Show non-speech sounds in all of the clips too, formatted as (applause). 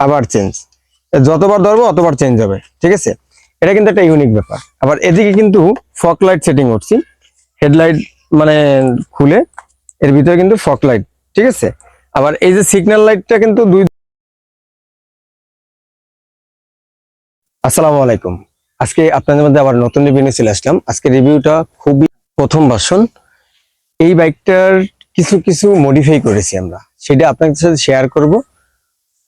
আবার চেঞ্জ যতবার ধরবো, অতবার চেঞ্জ হবে, ঠিক আছে? এটা কিন্তু একটা ইউনিক ব্যাপার। আবার এদিকে কিন্তু ফক লাইট সেটিং করছি। হেডলাইট মানে খুলে, এর ভিতরে কিন্তু ফক লাইট ঠিক আছে? আবার এই যে সিগন্যাল লাইটটা কিন্তু দুই আসসালামু আলাইকুম। আজকে আপনাদের মধ্যে আবার নতুন রিভিউ চলে আসলাম। আজকে রিভিউটা খুবই প্রথম ভার্সন এই বাইকটার কিছু কিছু মডিফাই করেছি আমরা। সেটা আপনাদের সাথে শেয়ার করব।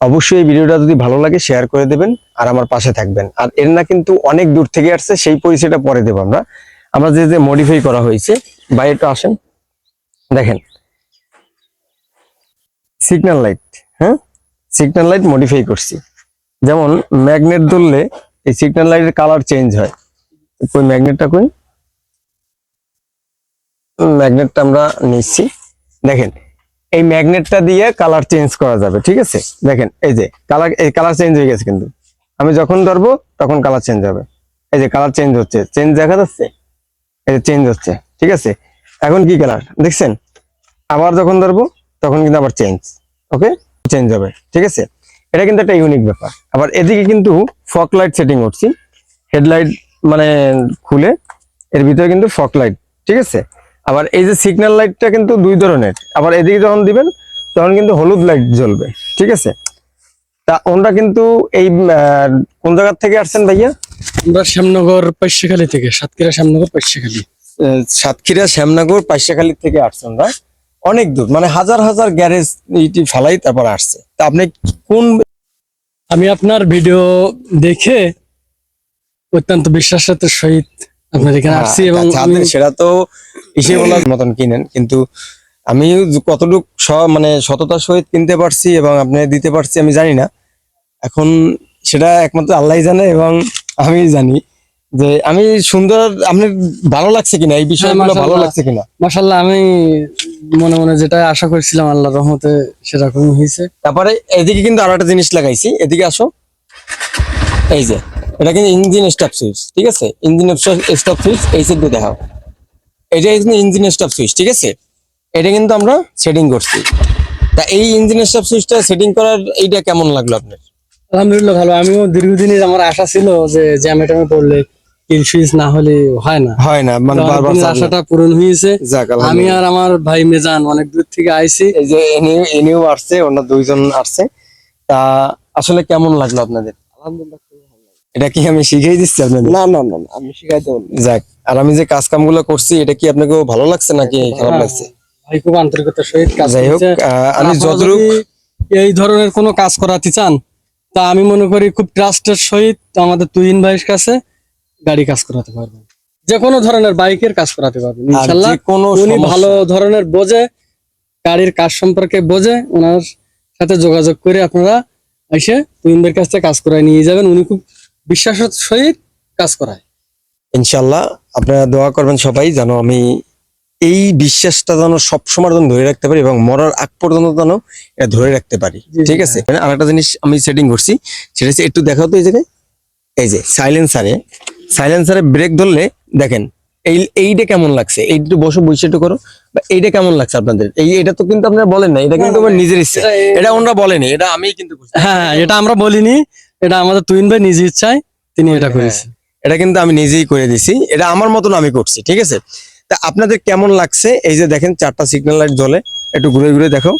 অবশ্যই এই ভিডিওটা যদি ভালো লাগে শেয়ার করে দেবেন আর আমার পাশে থাকবেন। আর এর না কিন্তু অনেক দূর থেকে আসছে, সেই পরিচয়টা পরে দেবো আমরা। আমরা যে যে মডিফাই করা হয়েছে বাইরেটা আসেন। দেখেন। সিগন্যাল লাইট হ্যাঁ? সিগন্যাল লাইট মডিফাই করছি। যেমন ম্যাগনেট ধরলে এই সিগন্যাল লাইটের কালার চেঞ্জ হয়। কই ম্যাগনেটটা কই? ম্যাগনেটটা আমরা নিচ্ছি। দেখেন এই ম্যাগনেটটা দিয়ে কালার চেঞ্জ করা যাবে, ঠিক আছে? দেখেন, এই যে কালার, এই কালার চেঞ্জ হয়ে গেছে কিন্তু। আমি যখন ধরবো, তখন কালার চেঞ্জ হবে। এই যে কালার চেঞ্জ হচ্ছে, চেঞ্জ দেখা যাচ্ছে? এই যে চেঞ্জ হচ্ছে, ঠিক আছে? এখন কি কালার? দেখছেন? আবার যখন ধরবো, তখন কিন্তু আবার চেঞ্জ, ওকে? চেঞ্জ হবে, ঠিক আছে? এটা কিন্তু একটা ইউনিক ব্যাপার। আবার এদিকে কিন্তু ফক লাইট সেটিং করছি। হেডলাইট মানে খুলে, এর ভিতরে কিন্তু ফক লাইট, ঠিক আছে? আবার এই যে সিগন্যাল লাইটটা কিন্তু দুই ধরনের। আবার এদিকে যখন দিবেন তখন কিন্তু হলুদ লাইট জ্বলবে ঠিক আছে? তা ওনরা কিন্তু এই কোন জায়গার থেকে আসছেন ভাইয়া? আমরা শ্যামনগর পাইশাখালী থেকে সাতক্ষীরা শ্যামনগর পাইশাখালী সাতক্ষীরা শ্যামনগর পাইশাখালী থেকে আসছেন না অনেক দূর মানে হাজার হাজার গ্যারেজ এইটি ফালাই তারপর আসছে। তা আপনি কোন আমি আপনার ভিডিও দেখে অত্যন্ত বিশ্বাসের সহিত আপনার এখানে হ্যাঁ, আসছি এবং আচ্ছা, সেটা তো হিসেবে বলার (coughs) মতন কিনেন কিন্তু আমি কতটুক স- মানে সততার সহিত কিনতে পারছি এবং আপনি দিতে পারছি আমি জানি না। এখন সেটা একমাত্র আল্লাহ জানে এবং আমি জানি যে আমি সুন্দর আপনার ভালো লাগছে কিনা? এই বিষয়গুলো ভালো লাগছে কিনা? মাসাল্লাহ আমি মনে মনে যেটা আশা করছিলাম আল্লাহ রহমতে সেরকম হয়েছে। তারপরে এদিকে কিন্তু আরও একটা জিনিস লাগাইছি এদিকে আসো। এই যে এটা কিন্তু ইঞ্জিন স্টপ সুইচ ঠিক আছে? ইঞ্জিন স্টপ সুইচ এই সাইড দিয়ে দেখাও। এটা কিন্তু ইঞ্জিন স্টপ সুইচ ঠিক আছে? এটা কিন্তু আমরা সেটিং করছি। তা এই ইঞ্জিন স্টপ সুইচটা সেটিং করার এইটা কেমন লাগল আপনার? আলহামদুলিল্লাহ ভালো। আমিও দীর্ঘদিনের আমার আশা ছিল যে জ্যামে ট্যামে পড়লে কিল সুইচ না হলে হয় না। হয় না মানে বারবার। আশাটা পূরণ হয়েছে। আমি। আর আমার ভাই মেজান অনেক দূর থেকে আইছি। এই যে এনেও এনেও আসছে অন্য দুইজন আসছে। তা আসলে কেমন লাগল আপনাদের? আলহামদুলিল্লাহ। এটা কি আমি শিখিয়ে দিচ্ছি আপনাদের? না না না আমি শিখাইতে পারব না। যাক আর আমি যে কাজ কামগুলো করছি এটা কি আপনাকে ভালো লাগছে নাকি খারাপ হ্যাঁ। লাগছে? ভাই খুব আন্তরিকতার সহিত কাজ যাই হোক আমি যতটুকু এই ধরনের কোনো কাজ করাতে চান তা আমি মনে করি খুব ট্রাস্টের সহিত আমাদের তুহিন ভাইয়ের কাছে গাড়ি কাজ করাতে পারবেন। যে কোনো ধরনের বাইকের কাজ করাতে পারবেন যে কোনো উনি ভালো ধরনের বোঝে গাড়ির কাজ সম্পর্কে বোঝে ওনার সাথে যোগাযোগ করে আপনারা এসে তুহিন ভাইয়ের কাছ থেকে কাজ করায় নিয়ে যাবেন। উনি খুব বিশ্বাসের সহিত কাজ করায়। ইনশাল্লাহ আপনারা দোয়া করবেন সবাই যেন আমি এই বিশ্বাসটা যেন সবসময় যেন ধরে রাখতে পারি এবং মরার আগ পর্যন্ত যেন এটা ধরে রাখতে পারি। ঠিক আছে? আর একটা জিনিস আমি সেটিং করছি সেটা হচ্ছে একটু দেখাও তো এই জায়গায়। এই যে সাইলেন্সারে সাইলেন্সারে ব্রেক ধরলে দেখেন এই এইটা কেমন লাগছে? এই একটু বসে বসে একটু করো। বা এইটা কেমন লাগছে আপনাদের? এই এটা তো কিন্তু আপনারা বলেন না এটা কিন্তু আমার নিজের ইচ্ছা। এটা- এটা ওনারা বলেনি এটা আমি কিন্তু হ্যাঁ এটা আমরা বলিনি। এটা আমাদের তুহিন ভাই নিজে ইচ্ছায় তিনি এটা করেছে। এটা কিন্তু আমি নিজেই করে দিছি। এটা আমার মতন আমি করছি ঠিক আছে? তা আপনাদের কেমন লাগছে? এই যে দেখেন চারটা সিগন্যাল লাইট জ্বলে একটু ঘুরে ঘুরে দেখো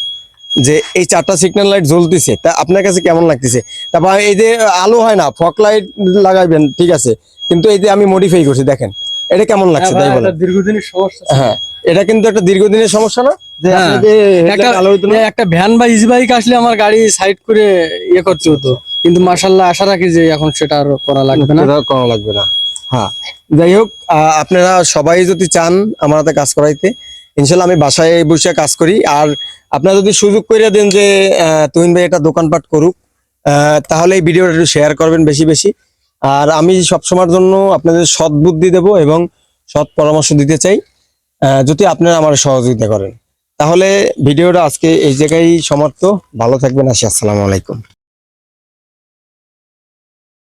যে এই চারটা সিগন্যাল লাইট জ্বলতেছে। তা আপনার কাছে কেমন লাগতেছে? তারপর এই যে আলো হয় না ফক লাইট লাগাইবেন ঠিক আছে? কিন্তু এই যে আমি মডিফাই করছি দেখেন। এটা কেমন লাগছে তাই বলেন। দীর্ঘদিনের সমস্যা হ্যাঁ এটা কিন্তু একটা দীর্ঘদিনের সমস্যা না? যে হ্যাঁ। একটা ভ্যান বা ইজি বাইক আসলে আমার গাড়ি সাইড করে ইয়ে করতে হতো। কিন্তু মার্শাল্লাহ আশা রাখি যে এখন সেটা আর করা লাগবে না। করা লাগবে না। হ্যাঁ। যাই হোক আপনারা সবাই যদি চান আমার হাতে কাজ করাইতে ইনশাল্লাহ আমি বাসায় বসে কাজ করি। আর আপনারা যদি সুযোগ করে দেন যে তুহিন ভাই এটা দোকানপাট করুক তাহলে এই ভিডিওটা একটু শেয়ার করবেন বেশি বেশি। আর আমি সবসময়ের জন্য আপনাদের সৎ বুদ্ধি দেব এবং সৎ পরামর্শ দিতে চাই যদি আপনারা আমার সহযোগিতা করেন। তাহলে ভিডিওটা আজকে এই জায়গায় সমাপ্ত। ভালো থাকবেন, আসি, আসসালামু আলাইকুম।